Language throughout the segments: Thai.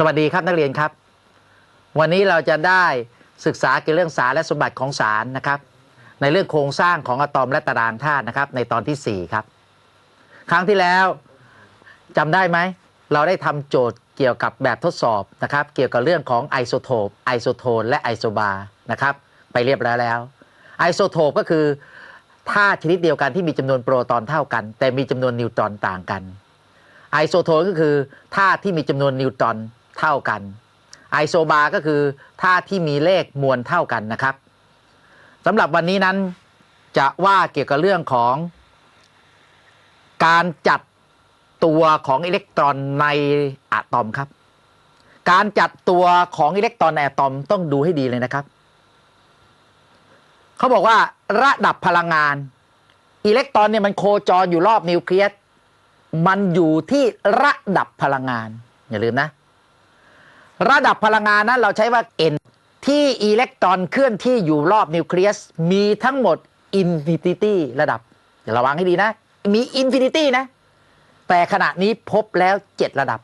สวัสดีครับนักเรียนครับ วันนี้เราจะได้ศึกษาเกี่ยวกับเรื่องสารและสมบัติของสารนะครับ ในเรื่องโครงสร้างของอะตอมและตารางธาตุนะครับ ในตอนที่ 4 ครับ ครั้งที่แล้วจำได้ไหม เราได้ทำโจทย์เกี่ยวกับแบบทดสอบนะครับ เกี่ยวกับเรื่องของไอโซโทปไอโซโทนและไอโซบาร์นะครับ ไปเรียบร้อยแล้วไอโซโทปก็คือธาตุชนิดเดียวกันที่มีจำนวนโปรตอนเท่ากัน แต่มีจำนวนนิวตรอนต่างกันไอโซโทนก็คือธาตุที่มีจำนวนนิวตรอน เท่ากันไอโซบาก็คือธาตุที่มีเลขมวลเท่ากันนะครับสำหรับวันนี้นั้นจะว่าเกี่ยวกับเรื่องของ การจัดตัวของอิเล็กตรอนในอะตอมครับ การจัดตัวของอิเล็กตรอนในอะตอมต้องดูให้ดีเลยนะครับ เขาบอกว่าระดับพลังงาน อิเล็กตรอนเนี่ยมันโคจรอยู่รอบนิวเคลียสมันอยู่ที่ระดับพลังงาน อย่าลืมนะ ระดับพลังงานนั้นเราใช้ว่า n ที่อิเล็กตรอนเคลื่อนที่อยู่รอบนิวเคลียส มีทั้งหมดอินฟินิตี้ระดับอย่าระวังให้ดีนะ มีอินฟินิตี้นะ แต่ขณะนี้พบแล้ว 7 ระดับ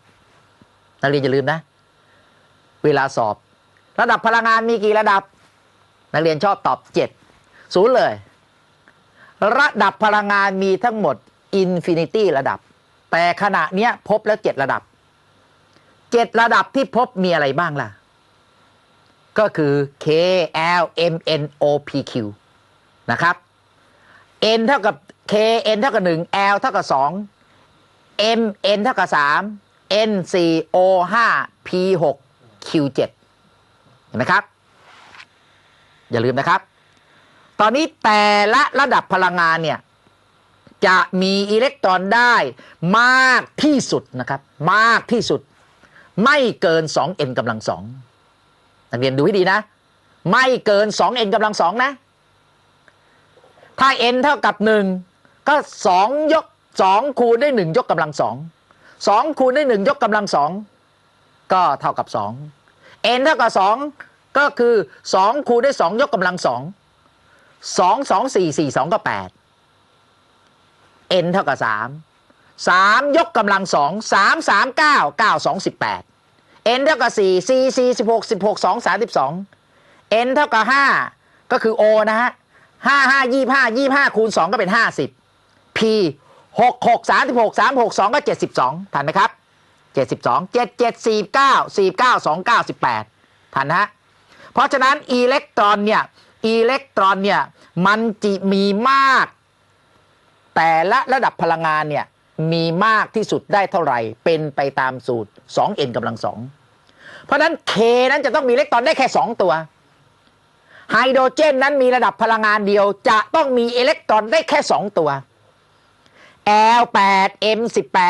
นักเรียนอย่าลืมนะ เวลาสอบ ระดับพลังงานมีกี่ระดับ นักเรียนชอบตอบ 7 ศูนย์เลย ระดับพลังงานมีทั้งหมดอินฟินิตี้ระดับ แต่ขณะเนี้ยพบแล้ว 7 ระดับ 7ระดับที่พบมีอะไรบ้างล่ะ ก็คือ K L M N O P Q นะครับ N เท่ากับ K N เท่ากับ 1 L เท่ากับ 2 M N เท่ากับ 3 N 4 O 5 P 6 Q 7เห็นไหมครับ อย่าลืมนะครับ ตอนนี้แต่ละระดับพลังงานเนี่ยจะมีอิเล็กตรอนได้มากที่สุดนะครับ มากที่สุด ไม่เกิน 2n กำลังสองนักเรียนดูให้ดีนะ ไม่เกิน 2n กำลังสองนะ ถ้า n เท่ากับ 1 ก็ 2 ยก 2 คูณด้วย1ยกกำลังสอง2คูณด้วย1ยกกำลังสองก็เท่ากับ 2 n เท่ากับ 2 ก็คือ 2 คูณด้วย2ยกกำลังสอง2 2 4 4 2ก็8 n เท่ากับ 3 3ยกกำลังสอง3 3 9 9 2 18 n เท่ากับ4 4 4 16 16 2 32 n เท่ากับ5ก็คือ o นะฮะ5 5 25 25คูณ2ก็เป็น50 p 6 6 36 36 2ก็72ทันไหมครับ72 7 7 49 49 29 18ทันนะฮะเพราะฉะนั้นอิเล็กตรอนเนี่ยอิเล็กตรอนเนี่ยมันจะมีมาก แต่ละระดับพลังงานเนี่ย มีมากที่สุดได้เท่าไหร่ เป็นไปตามสูตร 2n กำลังสองเพราะนั้น k นั้นจะต้องมีอิเล็กตรอนได้แค่ 2 ตัวไฮโดรเจนนั้นมีระดับพลังงานเดียว จะต้องมีอิเล็กตรอนได้แค่ 2 ตัว L 8 M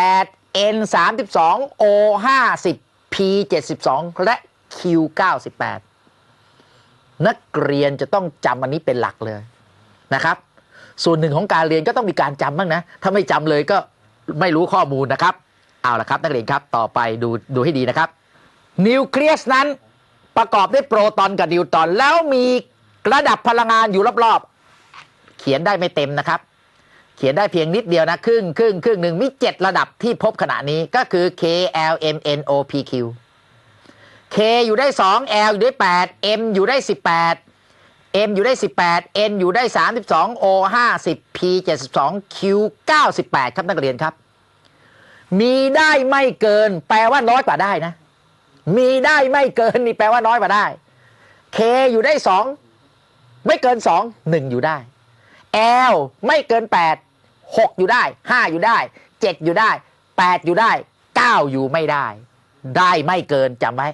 18 N 32 O 50 P 72 และ Q 98 นักเรียนจะต้องจำอันนี้เป็นหลักเลยนะครับ ส่วนหนึ่งของการเรียนก็ต้องมีการจำบ้างนะ ถ้าไม่จำเลยก็ ไม่รู้ข้อมูลนะครับ เอาละครับนักเรียนครับต่อไปดูดูให้ดีนะครับ นิวเคลียสนั้นประกอบด้วยโปรตอนกับนิวตรอน แล้วมีระดับพลังงานอยู่รอบๆ เขียนได้ไม่เต็มนะครับ เขียนได้เพียงนิดเดียวนะ ครึ่งครึ่งครึ่งหนึ่งมี 7 ระดับที่พบขณะนี้ก็คือ K L M N O P Q K อยู่ได้ 2 L อยู่ได้ 8 M อยู่ได้ 18 M อยู่ได้ 18 N อยู่ได้ 32 O 50 P 72 Q 98 ครับนักเรียนครับ มีได้ไม่เกิน แปลว่าน้อยกว่าได้นะ มีได้ไม่เกินนี่แปลว่าน้อยกว่าได้ K อยู่ได้ 2 ไม่เกิน 2 1 อยู่ได้ L ไม่เกิน 8 6 อยู่ได้ 5 อยู่ได้ 7 อยู่ได้ 8 อยู่ได้ 9 อยู่ไม่ได้ ได้ไม่เกินจำไว้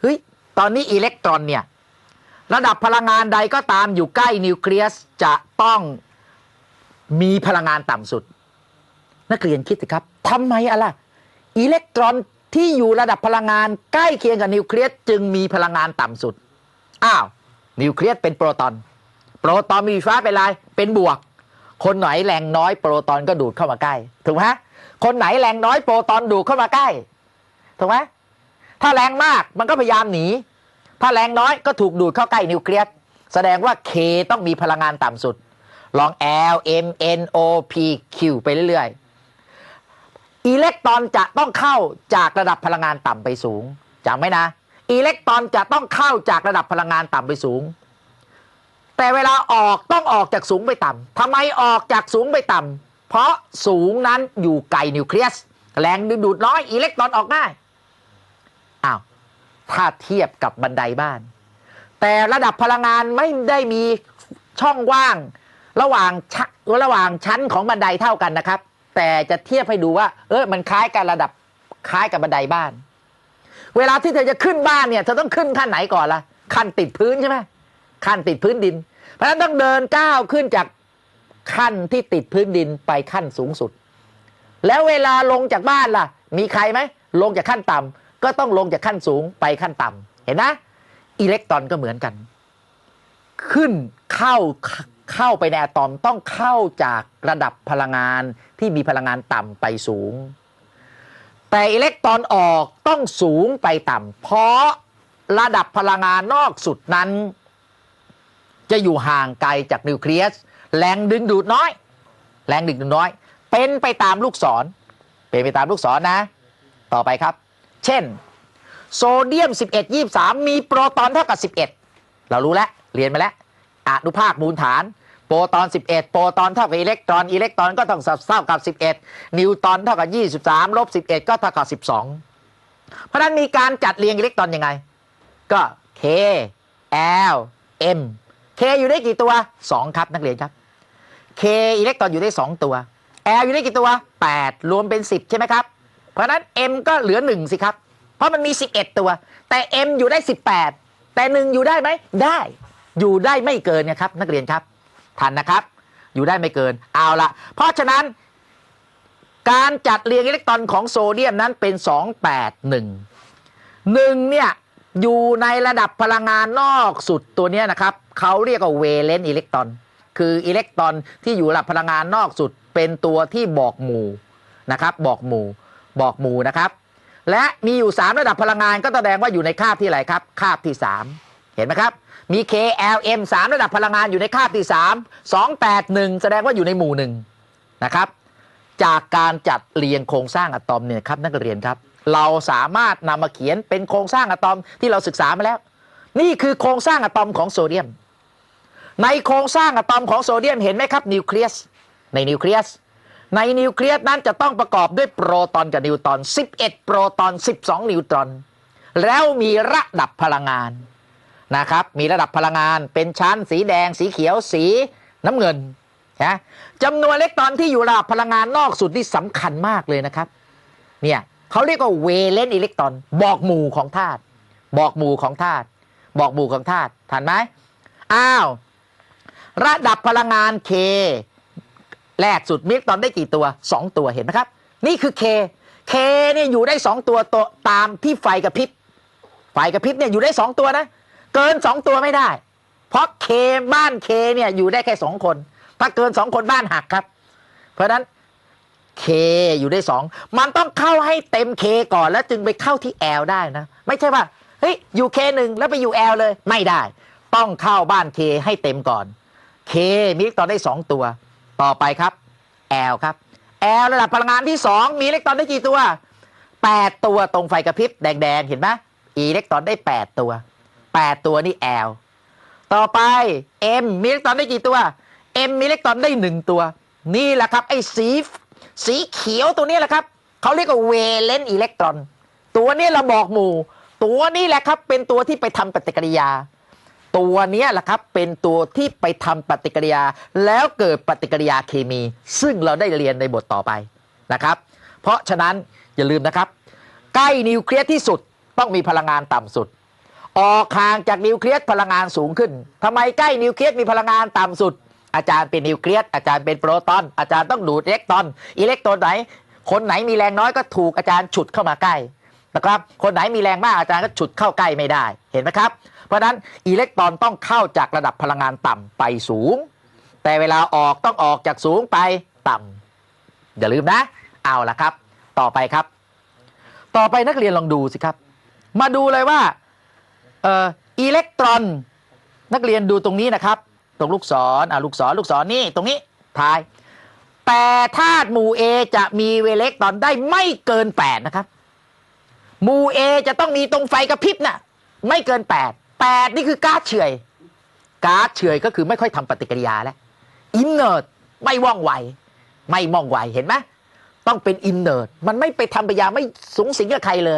เฮ้ยตอนนี้อิเล็กตรอนเนี่ย ระดับพลังงานใดก็ตามอยู่ใกล้นิวเคลียสจะต้องมีพลังงานต่ำสุด นักเรียนคิดสิครับทำไมอะล่ะอิเล็กตรอนที่อยู่ระดับพลังงานใกล้เคียงกับนิวเคลียสจึงมีพลังงานต่ำสุด อ้าว นิวเคลียสเป็นโปรตอน โปรตอนมีไฟฟ้าเป็นไรเป็นบวก คนไหนแรงน้อยโปรตอนก็ดูดเข้ามาใกล้ ถูกไหมคนไหนแรงน้อยโปรตอนดูดเข้ามาใกล้ ถูกไหมถ้าแรงมากมันก็พยายามหนี ถ้าแรงน้อยก็ถูกดูดเข้าใกล้นิวเคลียสแสดงว่า K ต้องมีพลังงานต่ำสุด ลอง L M N O P Q ไปเรื่อยอิเล็กตรอนจะต้องเข้าจากระดับพลังงานต่ำไปสูงจำไว้นะ อิเล็กตรอนจะต้องเข้าจากระดับพลังงานต่ำไปสูง แต่เวลาออกต้องออกจากสูงไปต่ำทำไมออกจากสูงไปต่ำเพราะสูงนั้นอยู่ไกลนิวเคลียส แรงดึงดูดน้อยอิเล็กตรอนออกง่ายอ้าว ถ้าเทียบกับบันไดบ้าน แต่ระดับพลังงานไม่ได้มีช่องว่าง ระหว่างชะระหว่างชั้นของบันไดเท่ากันนะครับ แต่จะเทียบให้ดูว่า เออมันคล้ายกันระดับคล้ายกับบันไดบ้าน เวลาที่เธอจะขึ้นบ้านเนี่ยเธอต้องขึ้นขั้นไหนก่อนล่ะขั้นติดพื้นใช่ไหมขั้นติดพื้นดิน เพราะฉะนั้นต้องเดินก้าวขึ้นจากขั้นที่ติดพื้นดินไปขั้นสูงสุด แล้วเวลาลงจากบ้านล่ะ มีใครไหมลงจากขั้นต่ำ ก็ต้องลงจากขั้นสูงไปขั้นต่ำเห็นนะอิเล็กตรอนก็เหมือนกัน ขึ้นเข้าเข้าไปในอะตอมต้องเข้าจากระดับพลังงานที่มีพลังงานต่ำไปสูง แต่อิเล็กตรอนออกต้องสูงไปต่ำเพราะระดับพลังงานนอกสุดนั้น จะอยู่ห่างไกลจากนิวเคลียสแรงดึงดูดน้อย แรงดึงดูดน้อย เป็นไปตามลูกศร เป็นไปตามลูกศรนะ ต่อไปครับ เช่น โซเดียม 11 23 มีโปรตอนเท่ากับ 11 เรารู้แล้ว เรียนมาแล้วอนุภาคมูลฐาน โปรตอน 11 โปรตอนเท่ากับอิเล็กตรอน อิเล็กตรอนก็ต้องเท่ากับ 11 นิวตรอนเท่ากับ 23 ลบ 11 ก็เท่ากับ 12 เพราะนั้นมีการจัดเรียงอิเล็กตรอนยังไง ก็ K L M K อยู่ได้กี่ตัว 2 ครับนักเรียนครับ K อิเล็กตรอนอยู่ได้ 2 ตัว L อยู่ได้กี่ตัว 8 รวมเป็น 10 ใช่ไหมครับ เพราะนั้น M ก็เหลือ 1 สิครับ เพราะมันมี 11 ตัว แต่ M อยู่ได้ 18 แต่ 1 อยู่ได้ไหม ได้ อยู่ได้ไม่เกินนะครับ นักเรียนครับทันนะครับ อยู่ได้ไม่เกิน เอาละเพราะฉะนั้นการจัดเรียงอิเล็กตรอนของโซเดียมนั้นเป็น 281หนึ่งเนี่ยอยู่ในระดับพลังงานนอกสุดตัวนี้นะครับเขาเรียกว่าเวเลนอิเล็กตรอน คืออิเล็กตรอนที่อยู่ระดับพลังงานนอกสุดเป็นตัวที่บอกหมู่นะครับบอกหมู่ บอกหมู่นะครับ และมีอยู่ 3 ระดับพลังงานก็แสดงว่าอยู่ในคาบที่ไหนครับคาบที่ 3 เห็นไหมครับ มี KLM 3 ระดับพลังงานอยู่ในคาบที่ 3 281 แสดงว่าอยู่ในหมู่หนึ่งนะครับจากการจัดเรียงโครงสร้างอะตอมเนี่ยครับนักเรียนครับ เราสามารถนำมาเขียนเป็นโครงสร้างอะตอมที่เราศึกษามาแล้ว นี่คือโครงสร้างอะตอมของโซเดียม ในโครงสร้างอะตอมของโซเดียมเห็นไหมครับนิวเคลียสในนิวเคลียส ในนิวเคลียสนั้นจะต้องประกอบด้วยโปรตอนกับนิวตรอน 11 โปรตอน 12 นิวตรอน แล้วมีระดับพลังงานนะครับ มีระดับพลังงานเป็นชั้นสีแดง สีเขียว สีน้ำเงินนะจำนวนอิเล็กตรอนที่อยู่ระดับพลังงานนอกสุดที่สำคัญมากเลยนะครับ เนี่ยเขาเรียกว่าเวเลนอิเล็กตรอน บอกหมู่ของธาตุบอกหมู่ของธาตุบอกหมู่ของธาตุทันไหมอ้าว ระดับพลังงาน K แรกสุดมีอิเล็กตอนได้กี่ตัว 2 ตัวเห็นไหมครับ นี่คือ K K เคเนี่ยอยู่ได้ 2 ตัวตัวตามที่ไฟกระพริบไฟกระพริบเนี่ยอยู่ได้ 2 ตัวนะ เกิน 2 ตัวไม่ได้ เพราะ K บ้าน K เนี่ยอยู่ได้แค่ 2 คน ถ้าเกิน 2 คนบ้านหักครับ เพราะฉะนั้น K อยู่ได้ 2 มันต้องเข้าให้เต็ม K ก่อนแล้วจึงไปเข้าที่ L ได้นะ ไม่ใช่ว่าเฮ้ยอยู่ K หนึ่งแล้วไปอยู่ L เลยไม่ได้ ต้องเข้าบ้าน K ให้เต็มก่อน K มีอิเล็กตอนได้ 2 ตัว ต่อไปครับ L ครับ L ระดับพลังงานที่ 2 มีอิเล็กตรอนได้กี่ตัว 8 ตัวตรงไฟกระพริบแดงๆ เห็นไหมอิเล็กตรอนได้ 8 ตัว 8 ตัวนี่ L ต่อไป M มีอิเล็กตรอนได้กี่ตัว M มีอิเล็กตรอนได้ 1 ตัว นี่แหละครับ ไอ้สีสีเขียวตัวนี้แหละครับเขาเรียกว่าเวเลนอิเล็กตรอน ตัวนี้เราบอกหมู่ ตัวนี้แหละครับเป็นตัวที่ไปทำปฏิกิริยา ตัวนี้แหละครับเป็นตัวที่ไปทำปฏิกิริยา แล้วเกิดปฏิกิริยาเคมี ซึ่งเราได้เรียนในบทต่อไปนะครับ เพราะฉะนั้นอย่าลืมนะครับ ใกล้นิวเคลียสที่สุดต้องมีพลังงานต่ำสุด ออกห่างจากนิวเคลียสพลังงานสูงขึ้นทำไมใกล้นิวเคลียสมีพลังงานต่ำสุด อาจารย์เป็นนิวเคลียสอาจารย์เป็นโปรตอน อาจารย์ต้องดูดอิเล็กตรอนอิเล็กตรอนไหนคนไหนมีแรงน้อยก็ถูกอาจารย์ฉุดเข้ามาใกล้นะครับคนไหนมีแรงมากอาจารย์ก็ฉุดเข้าใกล้ไม่ได้เห็นไหมครับ ราะนั้นอิเล็กตรอนต้องเข้าจากระดับพลังงานต่ำไปสูง แต่เวลาออกต้องออกจากสูงไปต่ำอย่าลืมนะ เอาละครับ ต่อไปครับ ต่อไปนักเรียนลองดูสิครับ มาดูเลยว่าเอ่ออิเล็กตรอน นักเรียนดูตรงนี้นะครับ ตรงลูกศรอ่าลูกศรลูกศรนี่ตรงนี้ทาย แต่ธาตุหมู่ A จะมีเวเล็กตรอนได้ไม่เกิน 8 นะครับ หมู่ A จะต้องมีตรงไฟกระพริบน่ะไม่เกิน 8 8นี่คือก๊าซเฉยก๊าซเฉยก็คือไม่ค่อยทำปฏิกิริยาแล้วอินเนอร์ไม่ว่องไว ไม่มองไวเห็นไหมต้องเป็นอินเนอร์มันไม่ไปทำปฏิกิริยาไม่สูงสิงกับใครเลย